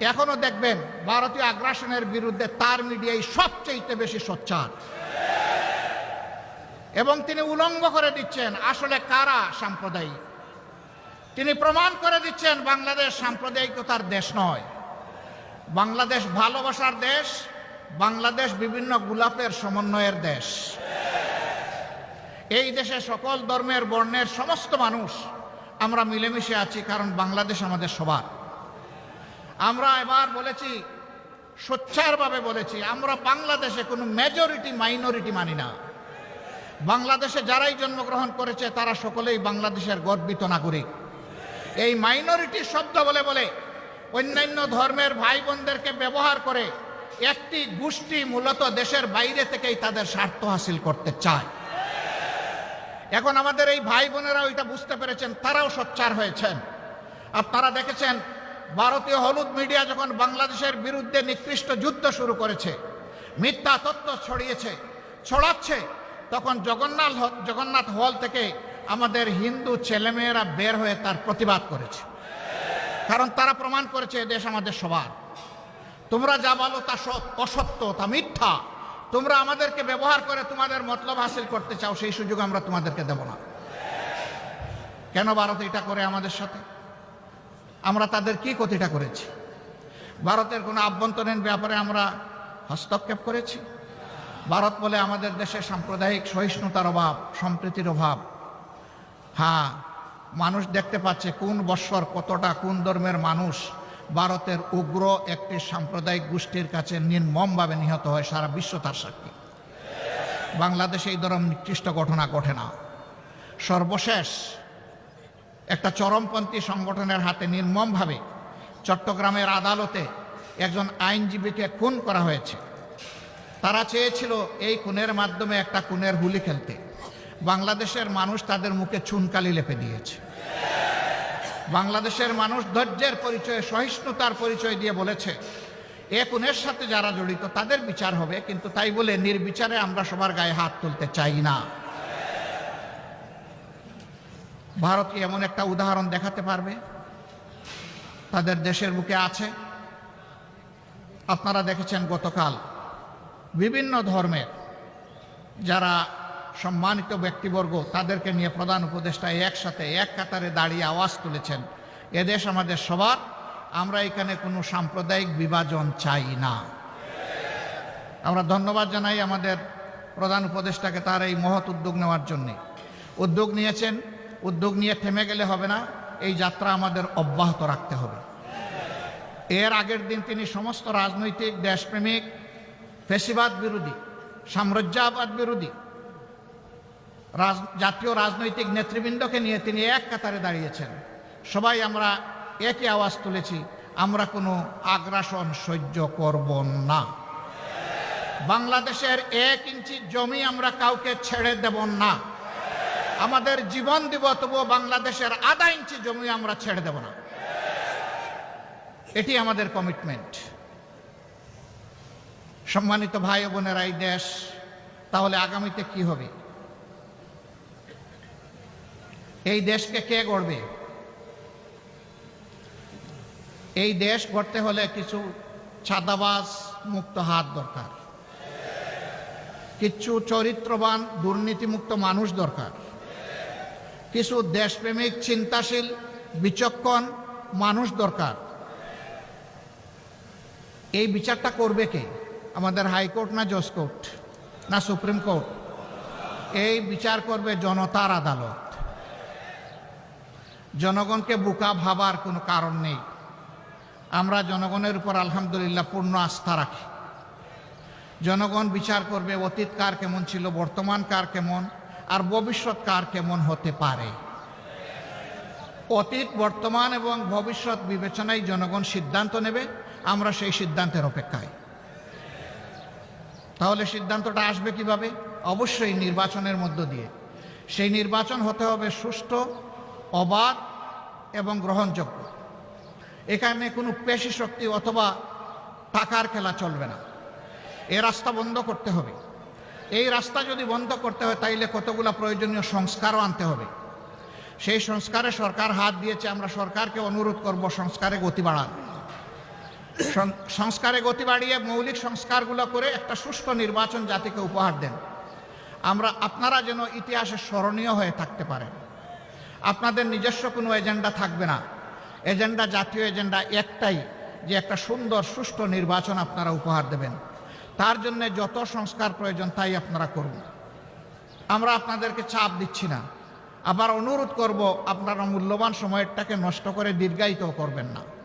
এখনও দেখবেন ভারতীয় আগ্রাসনের বিরুদ্ধে তার মিডিয়ায় সবচেয়ে বেশি সোচ্চার। এবং তিনি উলঙ্গ করে দিচ্ছেন, আসলে কারা সাম্প্রদায়িক? তিনি প্রমাণ করে দিচ্ছেন বাংলাদেশ সাম্প্রদায়িকতার দেশ নয়। বাংলাদেশ ভালোবাসার দেশ, বাংলাদেশ বিভিন্ন গোলাপের সমন্বয়ের দেশ। এই দেশে সকল ধর্মের বর্ণের সমস্ত মানুষ, আমরা মিলেমিশে আছি কারণ বাংলাদেশ আমাদের সবার। আমরা এবার বলেছি, সোচ্চারভাবে বলেছি, আমরা বাংলাদেশে কোনো মেজরিটি মাইনরিটি মানি না। বাংলাদেশে যারাই জন্মগ্রহণ করেছে, তারা সকলেই বাংলাদেশের গর্বিত নাগরিক। এই মাইনরিটি শব্দ বলে বলে অন্যান্য ধর্মের ভাই বোনদেরকে ব্যবহার করে একটি গোষ্ঠী মূলত দেশের বাইরে থেকেই তাদের স্বার্থ হাসিল করতে চায়। এখন আমাদের এই ভাই বোনেরা ওইটা বুঝতে পেরেছেন, তারাও সোচ্চার হয়েছেন। আপনারা দেখেছেন ভারতীয় হলুদ মিডিয়া যখন বাংলাদেশের বিরুদ্ধে নিকৃষ্ট যুদ্ধ শুরু করেছে, মিথ্যা তথ্য ছড়িয়েছে, ছড়াচ্ছে, তখন জগন্নাথ জগন্নাথ হল থেকে আমাদের হিন্দু ছেলেমেয়েরা বের হয়ে তার প্রতিবাদ করেছে। কারণ তারা প্রমাণ করেছে এ দেশ আমাদের সবার। তোমরা যা বলো তা অসত্য, তা মিথ্যা। তোমরা আমাদেরকে ব্যবহার করে তোমাদের মতলব হাসিল করতে চাও, সেই সুযোগ আমরা তোমাদেরকে দেব না। কেন ভারত এটা করে আমাদের সাথে? আমরা তাদের কি ক্ষতিটা করেছি? ভারতের কোনো আভ্যন্তরীণ ব্যাপারে আমরা হস্তক্ষেপ করেছি? ভারত বলে আমাদের দেশে সাম্প্রদায়িক সহিষ্ণুতার অভাব, সম্প্রীতির অভাব। হ্যাঁ মানুষ দেখতে পাচ্ছে কোন বৎসর কতটা কোন ধর্মের মানুষ ভারতের উগ্র একটি সাম্প্রদায়িক গোষ্ঠীর কাছে নির্মমভাবে নিহত হয় সারা বিশ্ব তার সাক্ষী। বাংলাদেশে এই ধরনের নিকৃষ্ট ঘটনা ঘটে না। সর্বশেষ একটা চরমপন্থী সংগঠনের হাতে নির্মমভাবে চট্টগ্রামের আদালতে একজন আইনজীবীকে খুন করা হয়েছে। তারা চেয়েছিল এই খুনের মাধ্যমে একটা খুনের হুলি খেলতে। বাংলাদেশের মানুষ তাদের মুখে চুনকালি লেপে দিয়েছে। বাংলাদেশের মানুষ ধৈর্যের পরিচয়, সহিষ্ণুতার পরিচয় দিয়ে বলেছে, এ খুনের সাথে যারা জড়িত তাদের বিচার হবে, কিন্তু তাই বলে নির্বিচারে আমরা সবার গায়ে হাত তুলতে চাই না। ভারত কি এমন একটা উদাহরণ দেখাতে পারবে? তাদের দেশের বুকে আছে। আপনারা দেখেছেন গতকাল বিভিন্ন ধর্মের যারা সম্মানিত ব্যক্তিবর্গ, তাদেরকে নিয়ে প্রধান উপদেষ্টা একসাথে এক কাতারে দাঁড়িয়ে আওয়াজ তুলেছেন। এদেশ আমাদের সবার, আমরা এখানে কোনো সাম্প্রদায়িক বিভাজন চাই না। আমরা ধন্যবাদ জানাই আমাদের প্রধান উপদেষ্টাকে তার এই মহৎ উদ্যোগ নেওয়ার জন্যে। উদ্যোগ নিয়েছেন উদ্যোগ নিয়ে থেমে গেলে হবে না, এই যাত্রা আমাদের অব্যাহত রাখতে হবে। এর আগের দিন তিনি সমস্ত রাজনৈতিক, দেশপ্রেমিক, ফেসিবাদ বিরোধী, সাম্রাজ্যবাদ বিরোধী, রাজ, জাতীয় রাজনৈতিক নেতৃবৃন্দকে নিয়ে তিনি এক কাতারে দাঁড়িয়েছেন। সবাই আমরা একই আওয়াজ তুলেছি, আমরা কোনো আগ্রাসন সহ্য করব না। বাংলাদেশের এক ইঞ্চি জমি আমরা কাউকে ছেড়ে দেব না। আমাদের জীবন দিব, তবুও বাংলাদেশের আধা ইঞ্চি জমি আমরা ছেড়ে দেব না। এটি আমাদের কমিটমেন্ট সম্মানিত ভাই বোনেরা, এই দেশ তাহলে আগামীতে কি হবে? এই দেশকে কে গড়বে? এই দেশ গড়তে হলে কিছু ছাদাবাজ, মুক্ত হাত দরকার। কিছু চরিত্রবান, দুর্নীতিমুক্ত মানুষ দরকার। কিছু দেশপ্রেমিক চিন্তাশীল, বিচক্ষণ মানুষ দরকার। এই বিচারটা করবে কে? আমাদের হাইকোর্ট না জজ কোর্ট না সুপ্রিম কোর্ট? এই বিচার করবে জনতার আদালত। জনগণকে বোকা ভাবার কোনো কারণ নেই। আমরা জনগণের উপর আলহামদুলিল্লাহ পূর্ণ আস্থা রাখি। জনগণ বিচার করবে অতীত কার কেমন ছিল, বর্তমান কার কেমন আর ভবিষ্যৎ কার কেমন হতে পারে? অতীত, বর্তমান এবং ভবিষ্যৎ বিবেচনায় জনগণ সিদ্ধান্ত নেবে, আমরা সেই সিদ্ধান্তের অপেক্ষায়। তাহলে সিদ্ধান্তটা আসবে কীভাবে? অবশ্যই নির্বাচনের মধ্য দিয়ে। সেই নির্বাচন হতে হবে সুষ্ঠু, অবাধ এবং গ্রহণযোগ্য। এখানে কোনো পেশি শক্তি অথবা টাকার খেলা চলবে না। এ রাস্তা বন্ধ করতে হবে। এই রাস্তা যদি বন্ধ করতে হয়, তাইলে কতগুলো প্রয়োজনীয় সংস্কারও আনতে হবে। সেই সংস্কারে সরকার হাত দিয়েছে, আমরা সরকারকে অনুরোধ করব সংস্কারে গতি বাড়ান। সংস্কারে গতি বাড়িয়ে মৌলিক সংস্কারগুলো করে একটা সুষ্ঠু নির্বাচন জাতিকে উপহার দেন। আমরা, আপনারা যেন ইতিহাসে স্মরণীয় হয়ে থাকতে পারেন। আপনাদের নিজস্ব কোনো এজেন্ডা থাকবে না। এজেন্ডা জাতীয় এজেন্ডা একটাই, যে একটা সুন্দর, সুষ্ঠু নির্বাচন আপনারা উপহার দেবেন। তার জন্য যত সংস্কার প্রয়োজন তাই আপনারা করুন। আমরা আপনাদেরকে চাপ দিচ্ছি না। আবার অনুরোধ করব, আপনারা মূল্যবান সময়টাকে নষ্ট করে দীর্ঘায়িত করবেন না।